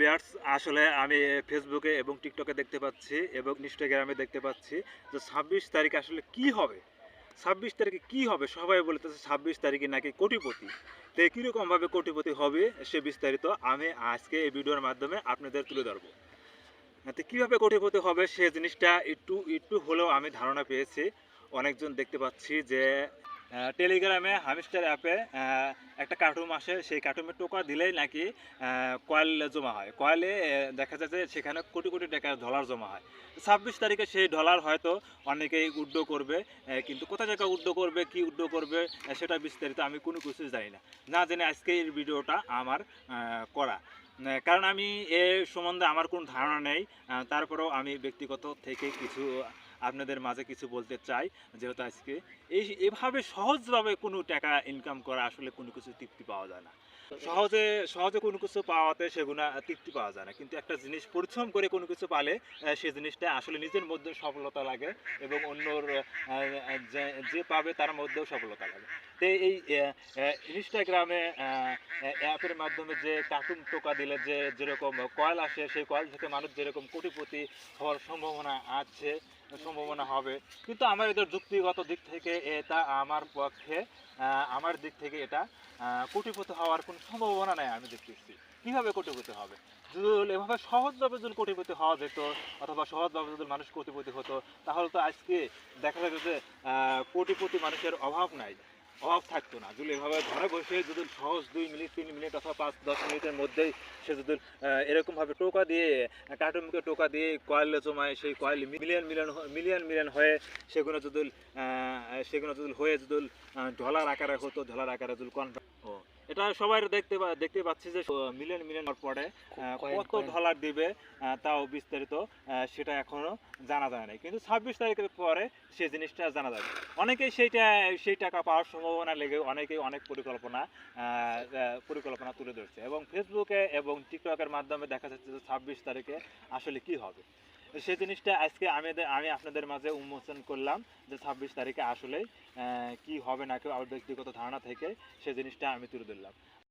বিয়ার্স আসলে আমি ফেসবুকে এবং টিকটকে দেখতে পাচ্ছি এবং ইনস্টাগ্রামে দেখতে পাচ্ছি যে ছাব্বিশ তারিখ আসলে কি হবে? ছাব্বিশ তারিখে কি হবে? সবাই বলতেছে ছাব্বিশ তারিখে নাকি কোটিপতি। তো কীরকমভাবে কোটিপতি হবে সে বিস্তারিত আমি আজকে এই ভিডিওর মাধ্যমে আপনাদের তুলে ধরবো। তো কীভাবে কোটিপতি হবে সে জিনিসটা একটু একটু হলেও আমি ধারণা পেয়েছি। অনেকজন দেখতে পাচ্ছি যে টেলিগ্রামে হামিস্টার অ্যাপে একটা কার্টুন আসে, সেই কার্টুনে টোকা দিলেই নাকি কয়েল জমা হয়। কয়েলে দেখা যায় যে সেখানে কোটি কোটি টাকার ডলার জমা হয়। ছাব্বিশ তারিখে সেই ডলার হয়তো অনেকেই উড্ডো করবে কিন্তু কোথায় জায়গায় উড্ডো করবে, কি উড্ডো করবে সেটা বিস্তারিত আমি কোনো কিছু জানি না। না জেনে আজকে এই ভিডিওটা আমার করা। কারণ আমি এ সম্বন্ধে আমার কোনো ধারণা নেই তারপরেও আমি ব্যক্তিগত থেকে কিছু আপনাদের মাঝে কিছু বলতে চাই, যেহেতু আজকে এই এভাবে সহজভাবে কোনো টাকা ইনকাম করা আসলে কোনো কিছু তৃপ্তি পাওয়া যায় না। সহজে সহজে কোনো কিছু পাওয়াতে সেগুলো তৃপ্তি পাওয়া যায় না। কিন্তু একটা জিনিস পরিশ্রম করে কোনো কিছু পালে সেই জিনিসটা আসলে নিজের মধ্যে সফলতা লাগে এবং অন্যর যে পাবে তার মধ্যেও সফলতা লাগে। তো এই ইনস্টাগ্রামে অ্যাপের মাধ্যমে যে কার্টুন টোকা দিলে যে, যেরকম কয়েল আসে, সেই কয়েল থেকে মানুষ যেরকম কোটিপতি হওয়ার সম্ভাবনা আছে সম্ভাবনা হবে। কিন্তু আমার এদের যুক্তিগত দিক থেকে এটা আমার পক্ষে আমার দিক থেকে এটা কোটিপতি হওয়ার কোনো সম্ভাবনা নেই আমি দেখতেছি। কীভাবে কোটিপতি হবে? যদি এভাবে সহজভাবে যদি কোটিপতি হওয়া যেত অথবা সহজভাবে যদি মানুষ কোটিপতি হতো, তাহলে তো আজকে দেখা যাবে যে কোটিপতি মানুষের অভাব নাই। অভাব থাকতো না। যদি এভাবে ঘরে বসে যদি সহজ দুই মিনিট, তিন মিনিট অথবা পাঁচ, দশ মিনিটের মধ্যেই সে যদি এরকমভাবে টোকা দিয়ে কার্টুনকে টোকা দিয়ে কয়েল জমায়, সেই coil million million million million হয়ে সেগুলো যদি সেগুলো যদি হয়ে যদি ঢলার আকারে হতো, ঢলার আকারে যদি কনভার্ট এটা সবাই দেখতে দেখতে পাচ্ছি যে মিলিয়ন মিলিয়ন পরে কত ডলার দিবে তাও বিস্তারিত সেটা এখনও জানা যায় না কিন্তু ছাব্বিশ তারিখের পরে সেই জিনিসটা জানা যাবে। অনেকেই সেইটা সেই টাকা পাওয়ার সম্ভাবনা লেগে অনেকেই অনেক পরিকল্পনা পরিকল্পনা তুলে ধরছে। এবং ফেসবুকে এবং টিকটকের মাধ্যমে দেখা যাচ্ছে যে ছাব্বিশ তারিখে আসলে কি হবে। সেই জিনিসটা আজকে আমি আমি আপনাদের মাঝে উন্মোচন করলাম যে ছাব্বিশ তারিখে আসলে কি হবে না কেউ আমার ব্যক্তিগত ধারণা থেকে সেই জিনিসটা আমি তুলে ধরলাম।